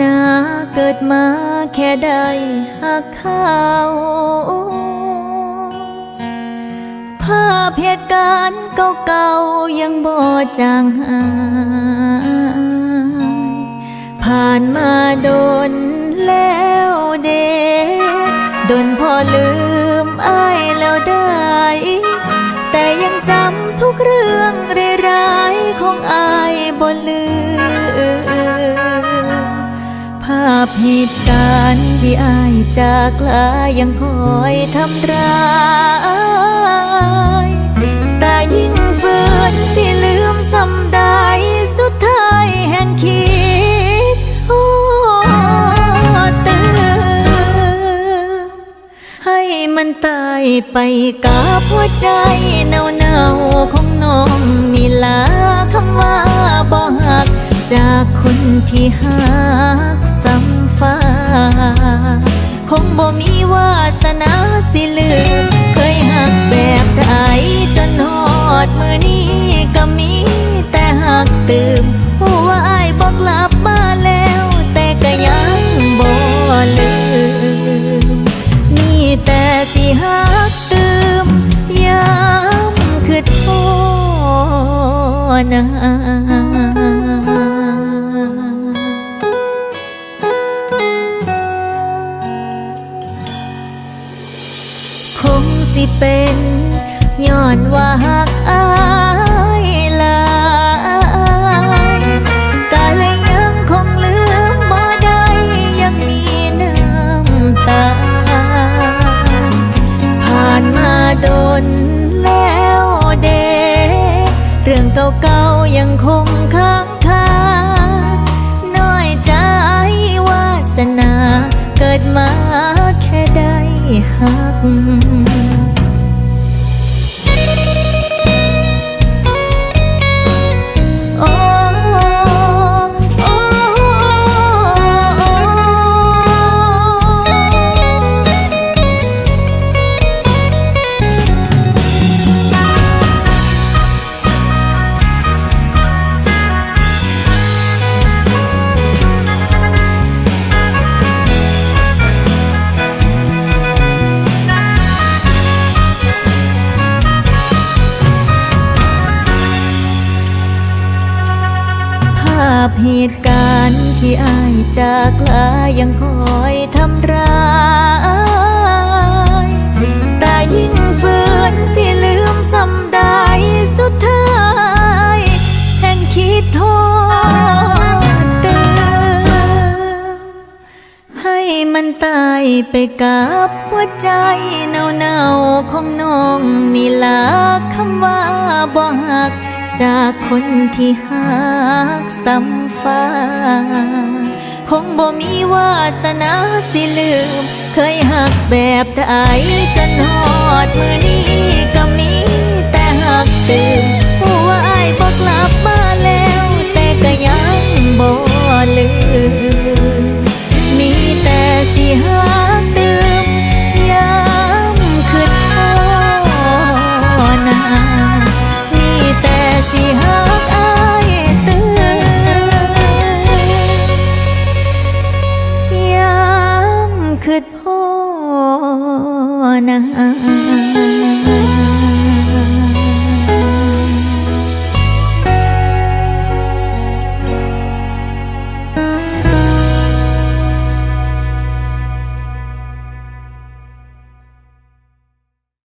นาเกิดมาแค่ได้หักเขาภาพเหตุการณ์เก่าๆยังบ่จางหาย ผ่านมาโดนแล้วเดโดนพอลืม ที่อายจากลายังคอยทำร้ายแต่ยิ่งฝืนสิลืมสำได้สุดท้ายแห่งคิดโอ้เตื่นให้มันตายไปกับหัวใจเน่าๆของน้องนี่ลาคำว่าบ่หัก จากคนที่หัก มือนี้ก็มีแต่หักตืมหัวอายบอกกลับมาแล้ว แต่ก็ยังบ่ลืม มีแต่สิหักตืมยามคือโทษนะคงสิเป็น ย้อนว่าหักอายหลายกาเลยยังคงลืมบ่ได้ยังมีน้ำตา ผ่านมาโดนแล้วเด เรื่องเก่าๆยังคงค้างคาน้อยใจวาสนาเกิดมาแค่ได้หัก เหตุการณ์ที่อายจากลายังคอยทำร้ายแต่ยิ่งฝืนสิลืมสำได้สุดท้ายแห่งคิดโทษเติมให้มันตายไปกับหัวใจเน่าๆของน้องนี่ละคำว่า จากคนที่หักซ้ำฟ้า คงบ่มีวาสนาสิลืม เคยหักแบบใดจนหอดมือนี้ก็มีแต่หักตื่ม นพ่อนา